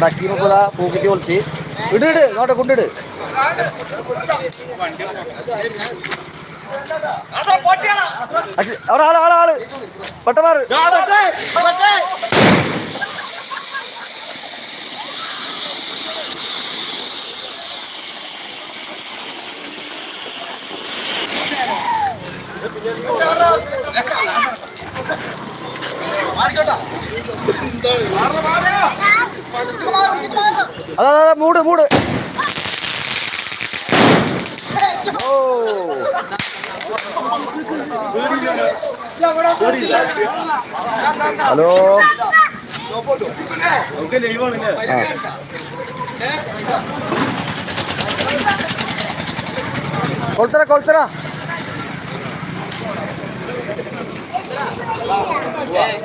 നമ്മുടെ അക്കീമപ്പതാ പൂക്കിട്ട് കൊളുത്തി ഇട് ഇട് നോട്ടെ കൊണ്ടിട് അവിടെ ആൾ ആൾ ആൾ. പട്ടമാറ് അതാ അതാ മൂട് മൂട്. ഓ ഹലോ. കൊളുത്തറ കൊളുത്തറ ആയ്,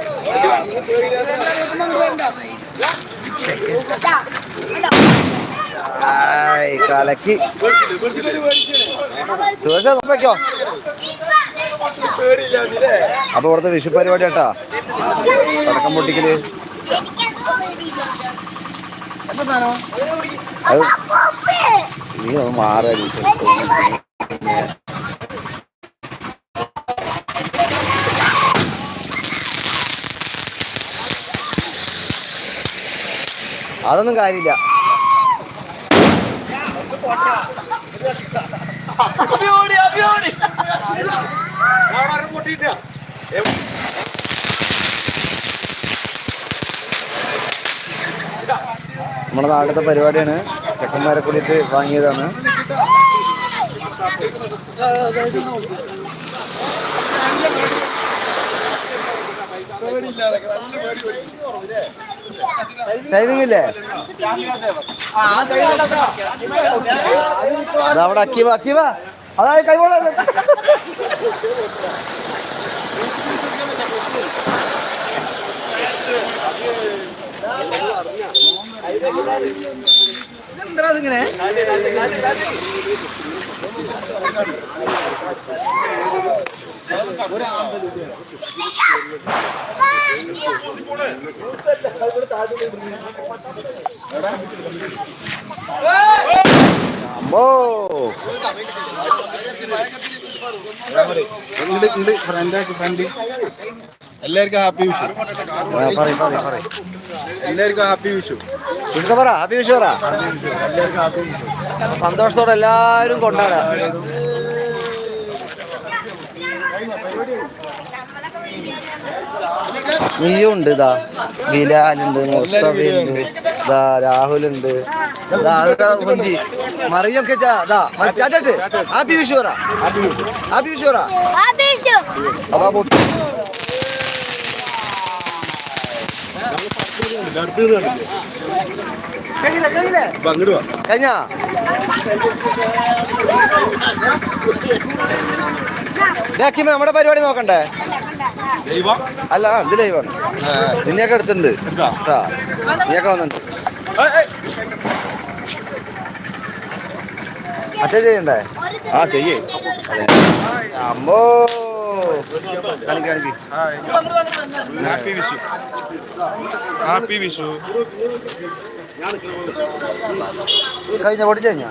കലക്കി. സുരക്ഷ നോക്കിക്കോ അപ്പൊ ഇവിടുത്തെ വിഷു പരിപാടി കേട്ടാ. പടക്കം പൊട്ടിക്കൽ. അത് നീ മാറാ അതൊന്നും കാര്യമില്ല. നമ്മുടെ നാട്ടിലത്തെ പരിപാടിയാണ്. ചെക്കന്മാരെ കൂടിയിട്ട് വാങ്ങിയതാണ്. ടൈമിംഗ് ഇല്ലേ? അവിടെ അക്കീവ അക്കീവ അതായത് കൈവോള എന്താ അതിങ്ങനെ അമ്മോ എല്ലാവർക്കും ഹാപ്പി വിഷു എല്ലാവർക്കും ഹാപ്പി വിഷു വിഷ്ണു പറ ഹാപ്പി വിഷു പറ. സന്തോഷത്തോടെ എല്ലാവരും കൊണ്ടാടാ. നീയും ഉണ്ട് ഇതാ. ബിലാലുണ്ട് മുസ്തഫയുണ്ട് ഇതാ രാഹുലുണ്ട് കൊഞ്ചി. മറിയൊക്കെ ചാറ്റട്ട് ഹാപ്പി വിഷു പറ. ഹാപ്പി വിഷു പറ. Abishu. അതാ പൊട്ടി പങ്കിടുവാ കഴിഞ്ഞാ? ഇതാക്കിയപ്പോ നമ്മുടെ പരിപാടി നോക്കണ്ടേ? അല്ല ഇത് ലൈവാണ് നിന്നെയൊക്കെ എടുത്തിട്ടുണ്ട്. കേട്ടാ നീയൊക്കെ വന്നിട്ടുണ്ട്. അച്ഛൻ ചെയ്യണ്ടേ? ആ ചെയ്യേ. അമ്മോ. കാണിക്ക് കാണിക്ക്. ഹാപ്പി വിഷു. ഹാപ്പി വിഷു. കഴിഞ്ഞ പൊടിച്ചു കഴിഞ്ഞാ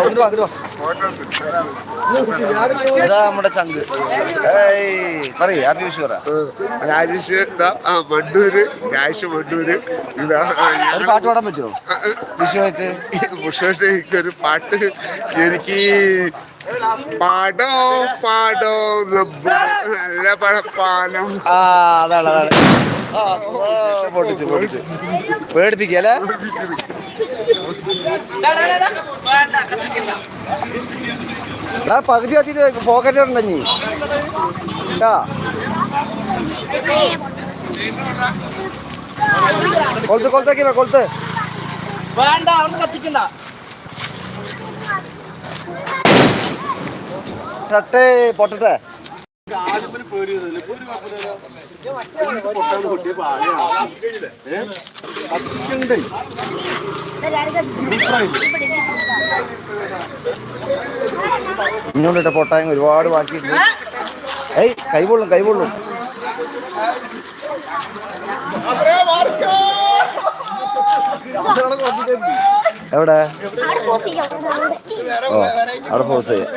ഇങ്ങട് വാ, ഇങ്ങട് വാ. ഇതാ നമ്മുടെ ചങ്ക്. പറയ് ഹാപ്പി വിഷു പറ. രാജേഷ് ഇതാ ആ മണ്ടൂര് രാജേഷ് മണ്ണൂര് ഇതാ ഒരു പാട്ട് പാടാൻ പറ്റുമോ വിഷുവായിട്ട്? വിഷുവായിട്ട് എനിക്കൊരു പാട്ട് എനിക്ക് പാടോ പാടോ നല്ല പടപ്പാലം ആ അതാണ് അതാണ് പൊട്ടിച്ചു. പൊട്ടിച്ചു പേടിപ്പിക്കല്ലേ എടാ പകുതി എത്തിയിട്ട് പോക്കറ്റ് ഉണ്ടെങ്കിൽ കേട്ടാ കൊളുത്ത് കൊളുത്തേക്ക് വേ കൊളുത്ത്. വേണ്ട അവിടെ കത്തിക്കണ്ട. ടട്ടേ പൊട്ടട്ടെ. ഇങ്ങോട്ടിട്ട പൊട്ടായം ഒരുപാട് ബാക്കിയുണ്ട് ഏയ് കൈ പൊള്ളും കൈ പൊള്ളും. എവിടെ? ഓ അവിടെ പോസ് ചെയ്യാം.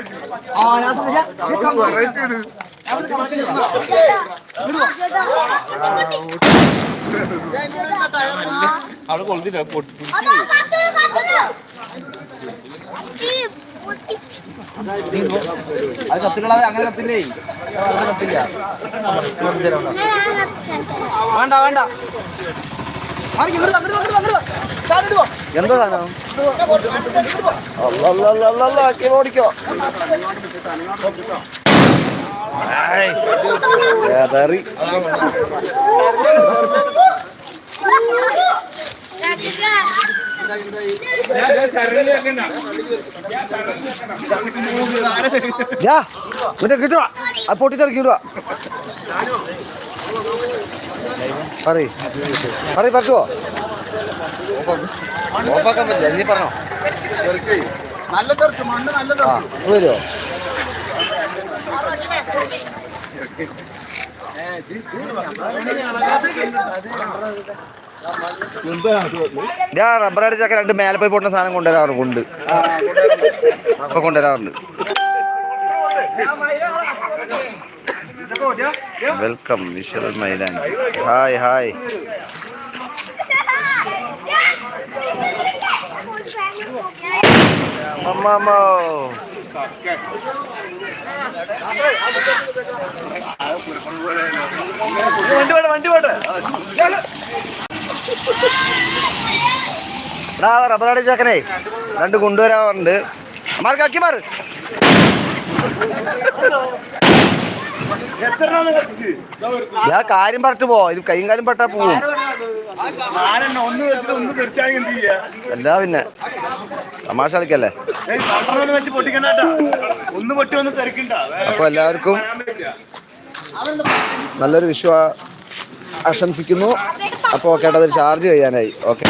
അവിടെ കൊളുത്തില്ല പൊട്ടി അത് കത്തിക്കളാതെ അങ്ങനെ കത്തില്ലേ? കത്തില്ല. വേണ്ട വേണ്ട? എന്താ സാധനം? ഓടിക്കോ. ഏതറി മറ്റേ കിട്ടുവാ അത് പൊട്ടിത്തെറിക്കി വിടുവാ പറയ്. പറയ് പറ്റുമോ ഓഫാക്കാൻ പറ്റില്ല നീ പറഞ്ഞോ ആ വരുമോ ഞാൻ റബ്ബർ അടിച്ചൊക്കെ രണ്ട് മേലെ പോയി പൊട്ടുന്ന സാധനം കൊണ്ടുവരാറുണ്ട് കൊണ്ട് ഒക്കെ കൊണ്ടുവരാറുണ്ട്. വെൽക്കം വിശ്വൽ മൈലാഞ്ചി ഹായ് ഹായ് വണ്ടി വേണ്ട വണ്ടി വേണ്ട എടാ റബ്ബർ അടിച്ചേക്കനേ രണ്ട് കൊണ്ടുവരാറുണ്ട്. മാർക്ക് അക്കി മാറ് ഞാൻ കാര്യം പറഞ്ഞു പോ. ഇത് കൈയും കാലും പെട്ടാ പോവും. അല്ല പിന്നെ. തമാശ കളിക്കല്ലേ? അപ്പൊ എല്ലാവർക്കും നല്ലൊരു വിശ്വാ ആശംസിക്കുന്നു. അപ്പോൾ ഓക്കെ അതൊരു ചാർജ് ചെയ്യാനായി. ഓക്കെ.